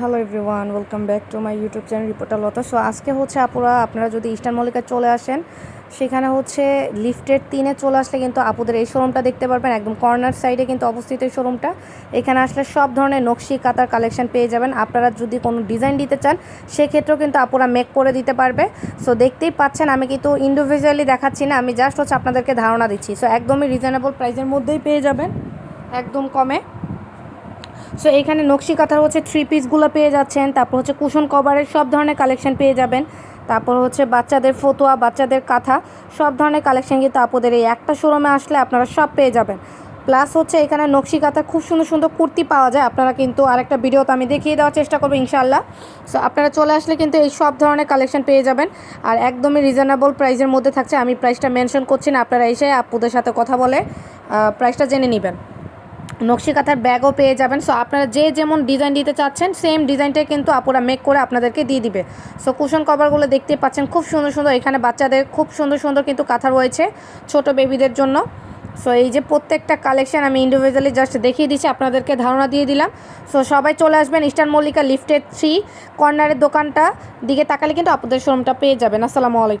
Hello everyone welcome back to my YouTube channel reporter Lata so আজকে হচ্ছে আপুরা, আপনারা যদি ইস্টার্ন মল্লিকায় চলে আসেন, সেখানে হচ্ছে লিফটের তিনে চলে আসলে কিন্তু আপুদের এই শোরুমটা দেখতে পারবেন। একদম কর্নার সাইডে কিন্তু অবস্থিত এই শোরুমটা এখানে আসলে সব ধরনের নকশি, কাতার কালেকশন পেয়ে যাবেন। আপনারা যদি কোনো ডিজাইন দিতে চান, সেক্ষেত্রেও কিন্তু আপুরা মেক করে দিতে পারবে। সো দেখতেই পাচ্ছেন, আমি কিন্তু ইন্ডিভিজুয়ালি দেখাচ্ছি না, আমি জাস্ট হচ্ছে আপনাদেরকে ধারণা দিচ্ছি। সো একদমই রিজনেবল প্রাইসের মধ্যেই পেয়ে যাবেন, একদম কমে। সো এখানে নকশি কাঁথার হচ্ছে থ্রি পিসগুলো পেয়ে যাচ্ছেন, তারপর হচ্ছে কুশন কভারের সব ধরনের কালেকশন পেয়ে যাবেন, তারপর হচ্ছে বাচ্চাদের ফতোয়া, বাচ্চাদের কাঁথা, সব ধরনের কালেকশন কিন্তু আপনাদের এই একটা শোরুমে আসলে আপনারা সব পেয়ে যাবেন। প্লাস হচ্ছে এখানে নকশি কাঁথা খুব সুন্দর সুন্দর কুর্তি পাওয়া যায়, আপনারা কিন্তু আরেকটা ভিডিওতে আমি দেখিয়ে দেওয়ার চেষ্টা করব ইনশাল্লাহ সো আপনারা চলে আসলে কিন্তু এই সব ধরনের কালেকশন পেয়ে যাবেন, আর একদমই রিজনেবল প্রাইসের মধ্যে থাকছে, আমি প্রাইসটা মেনশন করছি না, আপনারা এসে আপুদের সাথে কথা বলে প্রাইসটা জেনে নেবেন। নকশি কাঁথার ব্যাগও পেয়ে যাবেন। সো আপনারা যে যেমন ডিজাইন দিতে চাচ্ছেন সেম ডিজাইনটাই কিন্তু আপুরা মেক করে আপনাদেরকে দিয়ে দিবে। সো কুশন কভারগুলো দেখতে পাচ্ছেন, খুব সুন্দর সুন্দর। এখানে বাচ্চাদের খুব সুন্দর সুন্দর কিন্তু কাঁথা রয়েছে, ছোট বেবিদের জন্য। সো এই যে প্রত্যেকটা কালেকশন আমি ইন্ডিভিজুয়ালি জাস্ট দেখিয়ে দিচ্ছি, আপনাদেরকে ধারণা দিয়ে দিলাম। সো সবাই চলে আসবেন ইস্টার্ন মল্লিকা লিফটেড থ্রি কর্নারের দোকানটা। দিকে তাকালে কিন্তু আপনাদের শোরুমটা পেয়ে যাবেন। আসসালামু আলাইকুম।